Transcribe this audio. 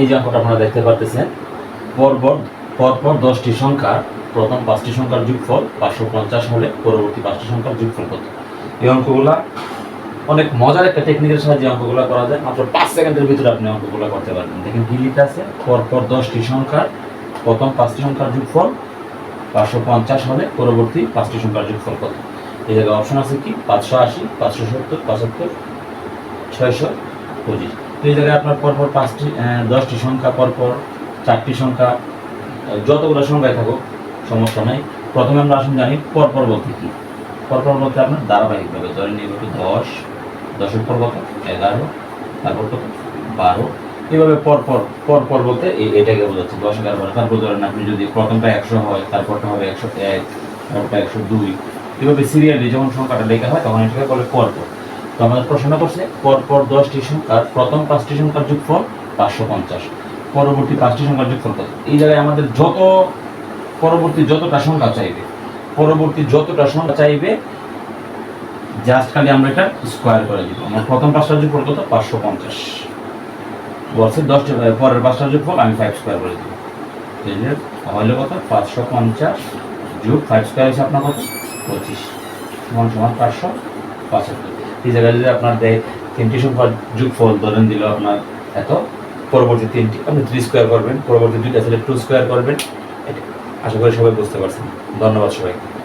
এই যে অঙ্কটা আপনারা দেখতে পাচ্ছেন পরপর পরপর দশটি সংখ্যার, প্রথম পাঁচটি সংখ্যার যোগফল পাঁচশো পঞ্চাশ হলে পরবর্তী পাঁচটি সংখ্যার যোগফল কত? এই অঙ্কগুলা অনেক মজার একটা টেকনিকের সাহায্যে অঙ্কগুলো করা যায়, মাত্র পাঁচ সেকেন্ডের ভিতরে আপনি অঙ্কগুলো করতে পারবেন। দেখেন লিখে আছে? পরপর দশটি সংখ্যার, প্রথম পাঁচটি সংখ্যার যোগফল পাঁচশো পঞ্চাশ হলে পরবর্তী পাঁচটি সংখ্যার যোগফল কত? এই জায়গায় অপশন আছে কি? পাঁচশো আশি, পাঁচশো সত্তর, পঁচাত্তর, ছয়শো পঁচিশ। এই জায়গায় আপনার পরপর পাঁচটি দশটি সংখ্যা, পরপর চারটি সংখ্যা যতগুলো সংখ্যায় থাকুক, সমস্যা নাই। প্রথমে আমরা আসুন জানি পরপর বলতে কী। পরপর বলতে আপনার ধারাবাহিকভাবে ধরেন এইভাবে দশ, দশের পর কত? এগারো, তারপর কত? বারো। এইভাবে পরপর পরপর বলতে এটাকে বোঝাচ্ছে। দশ, এগারো, বারো। তারপর ধরেন আপনি যদি প্রথমটা একশো হয়, তারপরটা হবে একশো এক, তারপরটা একশো দুই। এভাবে সিরিয়ালি যখন সংখ্যাটা লেখা হয়, তখন এটাকে বলে পরপর। তো আমাদের প্রশ্ন করছে, পরপর দশটি সংখ্যার, প্রথম পাঁচটি সংখ্যার যোগফল পাঁচশো পঞ্চাশ। পরবর্তী পাঁচটি সংখ্যার যোগফল কত? এই জায়গায় আমাদের যত, পরবর্তী যতটা সংখ্যা চাইবে, পরবর্তী যতটা সংখ্যা চাইবে জাস্ট খালি আমরা এটা স্কোয়ার করে দিব। আমার প্রথম পাঁচটা যোগফল কত? পাঁচশো পঞ্চাশ। বলছে দশটা পরের পাঁচটা যোগফল আমি ফাইভ স্কোয়ার করে দিব। যে কত? পাঁচশো পঞ্চাশ যোগ ফাইভ স্কোয়ার হচ্ছে আপনার কত? পঁচিশ। সমান সমান পাঁচশো পঁচাত্তর। এই জায়গায় যদি আপনার দেয় তিনটি সংখ্যার যোগফল ধরেন দিল আপনার এত। পরবর্তী তিনটি, আপনি থ্রি স্কোয়ার করবেন। পরবর্তী দুইটা ছেলে টু স্কোয়ার করবেন। আশা করি সবাই বুঝতে পারছেন। ধন্যবাদ সবাইকে।